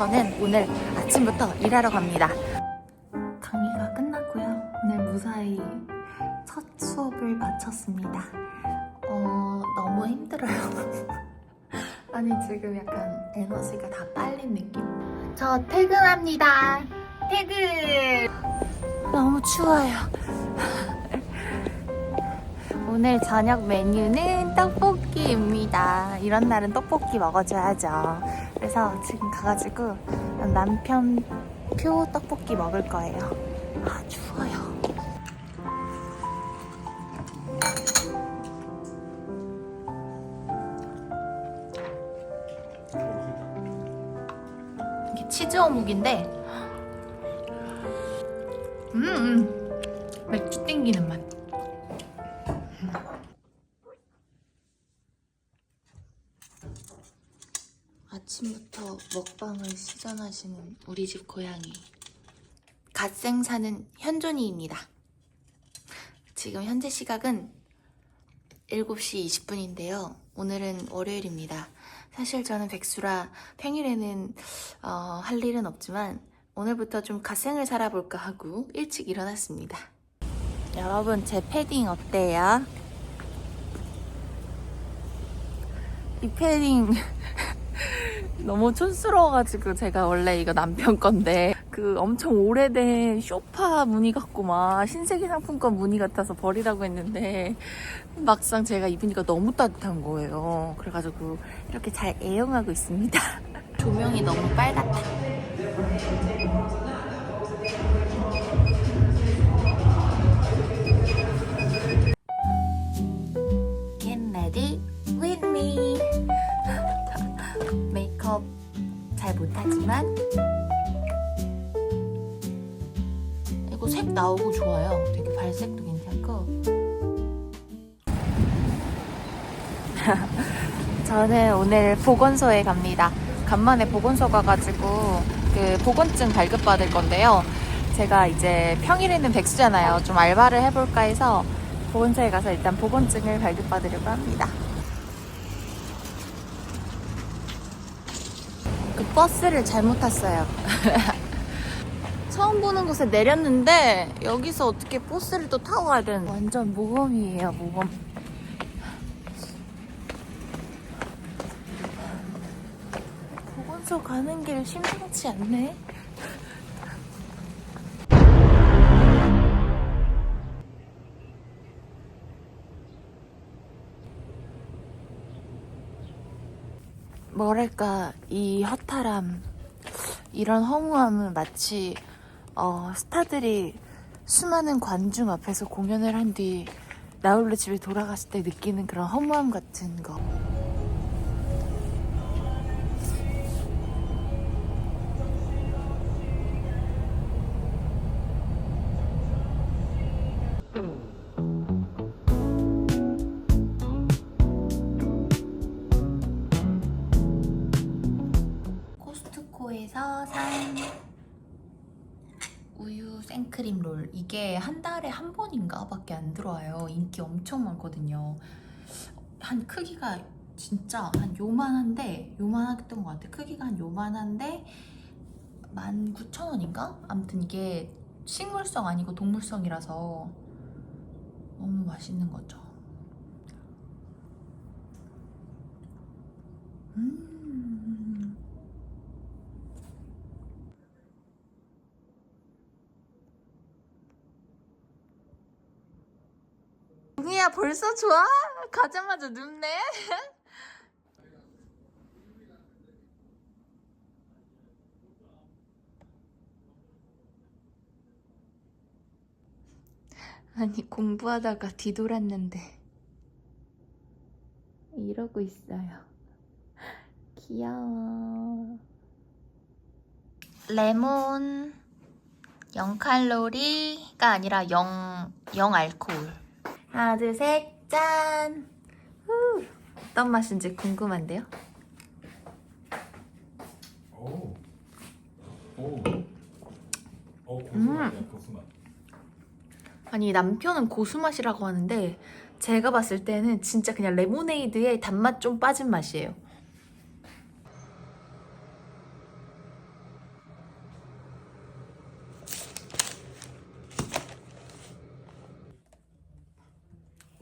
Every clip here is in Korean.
저는 오늘 아침부터 일하러 갑니다. 강의가 끝났고요. 오늘 무사히 첫 수업을 마쳤습니다. 어, 너무 힘들어요. 아니, 지금 약간 에너지가 다 딸린 느낌. 저 퇴근합니다. 퇴근! 너무 추워요. 오늘 저녁 메뉴는 떡볶이입니다. 이런 날은 떡볶이 먹어줘야죠. 그래서 지금 가가지고 남편 표 떡볶이 먹을 거예요. 아, 추워요. 이게 치즈 어묵인데, 음, 음. 맥주 땡기는 맛. 아침부터 먹방을 시전하시는 우리 집 고양이. 갓생 사는 현존이입니다. 지금 현재 시각은 7시 20분인데요. 오늘은 월요일입니다. 사실 저는 백수라 평일에는 어, 할 일은 없지만 오늘부터 좀 갓생을 살아볼까 하고 일찍 일어났습니다. 여러분 제 패딩 어때요? 이 패딩 너무 촌스러워가지고 제가 원래 이거 남편 건데 그 엄청 오래된 쇼파 무늬 같고 막 신세계 상품권 무늬 같아서 버리라고 했는데 막상 제가 입으니까 너무 따뜻한 거예요. 그래가지고 이렇게 잘 애용하고 있습니다. 조명이 너무 빨갛다. 못하지만 이거 색 나오고 좋아요. 되게 발색도 괜찮고. 저는 오늘 보건소에 갑니다. 간만에 보건소 가가지고 그 보건증 발급받을 건데요. 제가 이제 평일에는 백수잖아요. 좀 알바를 해볼까 해서 보건소에 가서 일단 보건증을 발급받으려고 합니다. 버스를 잘못 탔어요. 처음 보는 곳에 내렸는데 여기서 어떻게 버스를 또 타고 가야 되는 완전 모범이에요, 모범. 보건소 가는 길 심상치 않네. 뭐랄까 이 허탈함 이런 허무함은 마치 어, 스타들이 수많은 관중 앞에서 공연을 한 뒤 나홀로 집에 돌아갔을 때 느끼는 그런 허무함 같은 거. 롤 이게 한 달에 한 번인가 밖에 안 들어와요. 인기 엄청 많거든요. 한 크기가 진짜 한 요만한데 요만했던 것 같아 크기가 한 요만한데 19,000원인가? 아무튼 이게 식물성 아니고 동물성이라서 너무 맛있는 거죠. 음 야 벌써 좋아? 가자마자 눕네? 아니 공부하다가 뒤돌았는데 이러고 있어요 귀여워 레몬 0칼로리가 아니라 0, 0 알코올 하나, 둘, 셋, 짠! 후, 어떤 맛인지 궁금한데요? 오. 오. 어, 고수맛이야, 고수맛. 아니, 남편은 고수맛이라고 하는데, 제가 봤을 때는 진짜 그냥 레모네이드에 단맛 좀 빠진 맛이에요.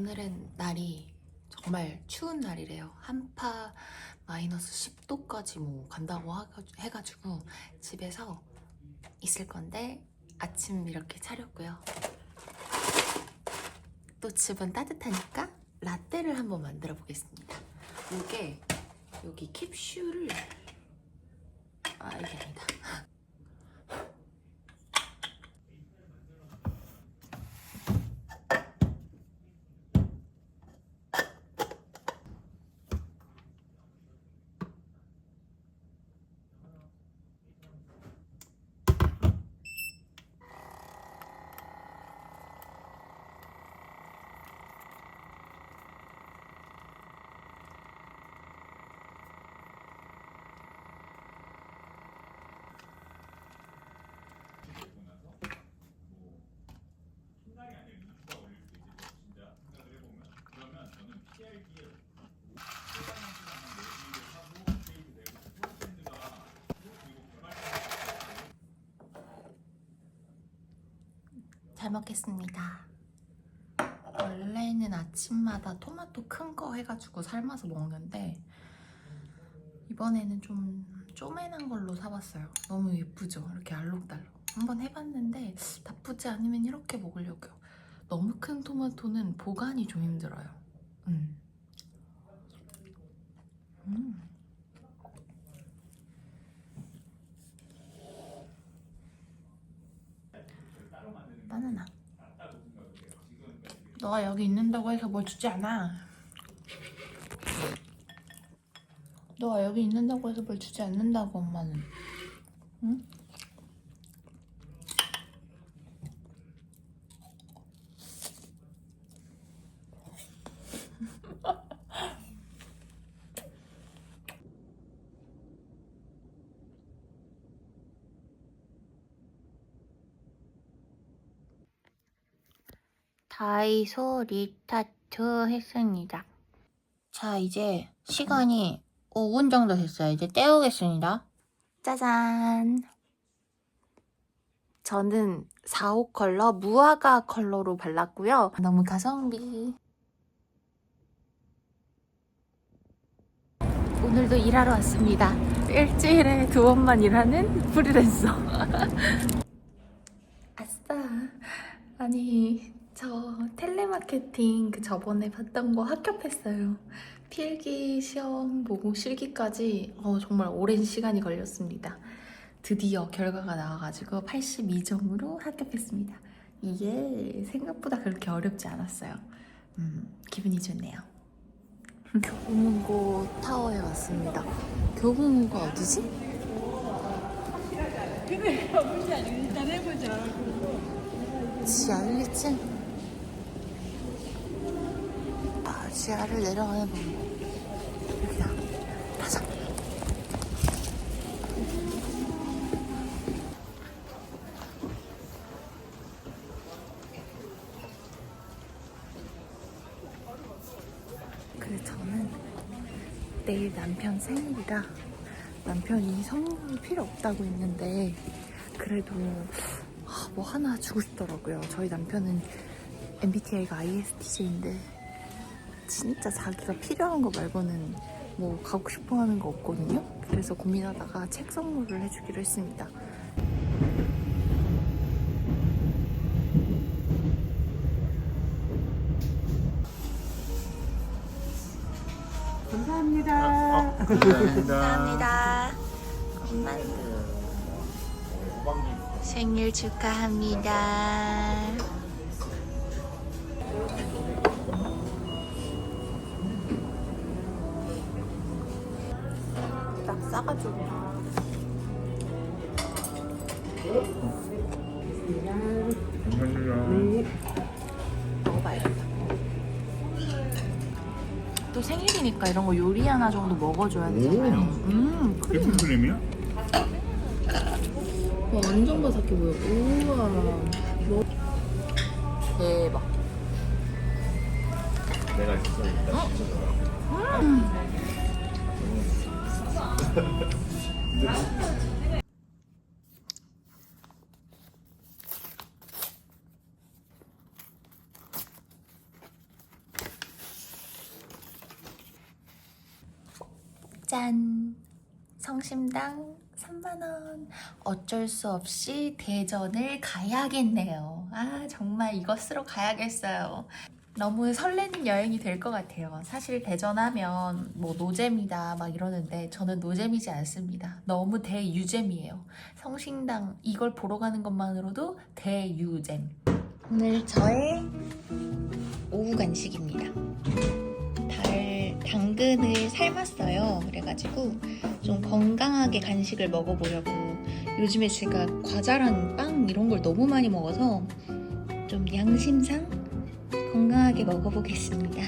오늘은 날이 정말 추운 날이래요. 한파 마이너스 10도까지 뭐 간다고 해가지고 집에서 있을 건데 아침 이렇게 차렸고요. 또 집은 따뜻하니까 라떼를 한번 만들어 보겠습니다. 이게 여기 캡슐을 아 이게 아니다. 잘 먹겠습니다. 원래는 아침마다 토마토 큰 거 해가지고 삶아서 먹는데 이번에는 좀 쪼매난 걸로 사봤어요. 너무 예쁘죠? 이렇게 알록달록. 한번 해봤는데 나쁘지 않으면 이렇게 먹으려고요. 너무 큰 토마토는 보관이 좀 힘들어요. 음. 음. 바나나. 너가 여기 있는다고 해서 뭘 주지 않아. 너가 여기 있는다고 해서 뭘 주지 않는다고 엄마는. 응? 다이소 리타트 했습니다. 자, 이제 시간이 5분 정도 됐어요. 이제 떼우겠습니다. 짜잔. 저는 4호 컬러 무화과 컬러로 발랐고요. 너무 가성비. 오늘도 일하러 왔습니다. 일주일에 두 번만 일하는 프리랜서. 아싸. 아니, 저 텔레마케팅 그 저번에 봤던 거 합격했어요. 필기 시험 보고 실기까지 어, 정말 오랜 시간이 걸렸습니다. 드디어 결과가 나와가지고 82점으로 합격했습니다. 이게 생각보다 그렇게 어렵지 않았어요. 음, 기분이 좋네요. 교보문고 타워에 왔습니다. 교보문고 어디지? 지하 1층. 아, 지하를 내려가는 방법. 여기다. 가자. 그래, 저는 내일 남편 생일이라 남편이 선물이 필요 없다고 했는데 그래도 아, 뭐 하나 주고 싶더라고요. 저희 남편은 MBTI가 ISTJ인데 진짜 자기가 필요한 거 말고는 뭐 가고 싶어 하는 거 없거든요. 그래서 고민하다가 책 선물을 해주기로 했습니다. 감사합니다. 감사합니다. 감사합니다. 엄마도 생일 축하합니다. 싸가지고. 먹어봐야겠다. 또 생일이니까 이런 거 요리 하나 정도 먹어줘야 되잖아요. 음. 예쁜 크림이야? 와, 완전 바삭해 보여. 우와. 뭐. 대박. 내가 있어. 짠! 성심당 3만원. 어쩔 수 없이 대전을 가야겠네요. 아, 정말 이것 으로 가야겠어요. 너무 설레는 여행이 될 것 같아요. 사실 대전 하면 뭐 노잼이다 막 이러는데 저는 노잼이지 않습니다. 너무 대유잼이에요. 성심당 이걸 보러 가는 것만으로도 대유잼. 오늘 저의 오후 간식입니다. 달, 당근을 삶았어요. 그래가지고 좀 건강하게 간식을 먹어보려고 요즘에 제가 과자랑 빵 이런 걸 너무 많이 먹어서 좀 양심상 건강하게 먹어보겠습니다.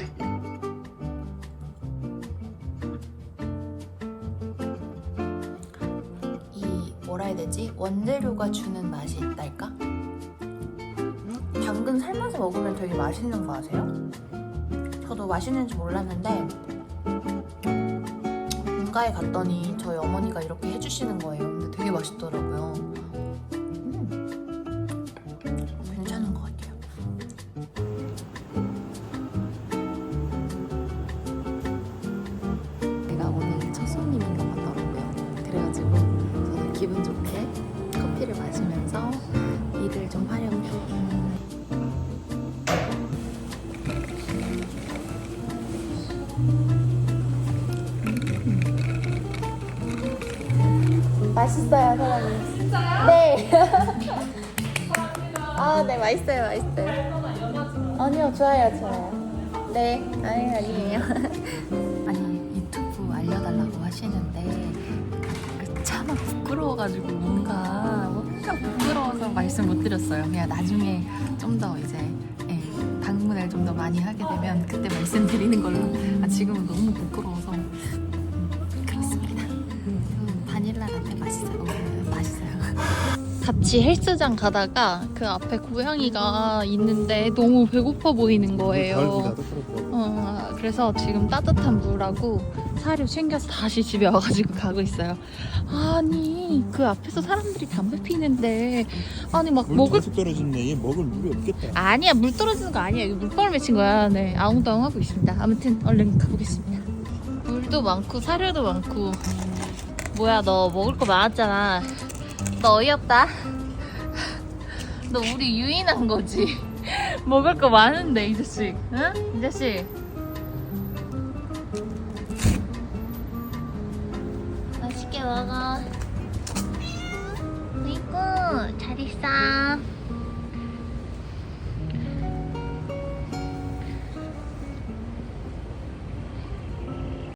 이 뭐라 해야 되지? 원재료가 주는 맛이 있달까? 당근 삶아서 먹으면 되게 맛있는 거 아세요? 저도 맛있는지 몰랐는데 본가에 갔더니 저희 어머니가 이렇게 해주시는 거예요. 근데 되게 맛있더라고요. 마시면서 일을 좀 하려고요. 맛있어요, 사장님. 진짜요? 네. 아, 네, 맛있어요, 맛있어요. 아니요, 좋아요, 좋아요. 네, 아니, 아니에요. 아니, 유튜브 알려달라고 하시는데, 그 차마 부끄러워가지고 뭔가, 뭔가 부끄러워서 말씀 못 드렸어요. 그냥 나중에 좀 더 이제, 예, 방문을 좀 더 많이 하게 되면 그때 말씀드리는 걸로. 아, 지금은 너무 부끄러워서. 음, 그렇습니다. 음, 바닐라 라떼 맛있어요. 어, 맛있어요. 같이 헬스장 가다가 그 앞에 고양이가 있는데 너무 배고파 보이는 거예요. 어, 그래서 지금 따뜻한 물하고 사료 챙겨서 다시 집에 와가지고 가고 있어요. 아니 그 앞에서 사람들이 담배 피는데 아니 막 물 먹을 계속 떨어졌네. 얘 먹을 물이 없겠다. 아니야 물 떨어지는 거 아니야. 이거 물방울 맺힌 거야. 네 아웅다웅 하고 있습니다. 아무튼 얼른 가보겠습니다. 물도 많고 사료도 많고. 뭐야 너 먹을 거 많았잖아. 너 어이없다. 너 우리 유인한 거지. 먹을 거 많은데 이 자식. 응? 이 자식 먹어. 아이고 잘 있어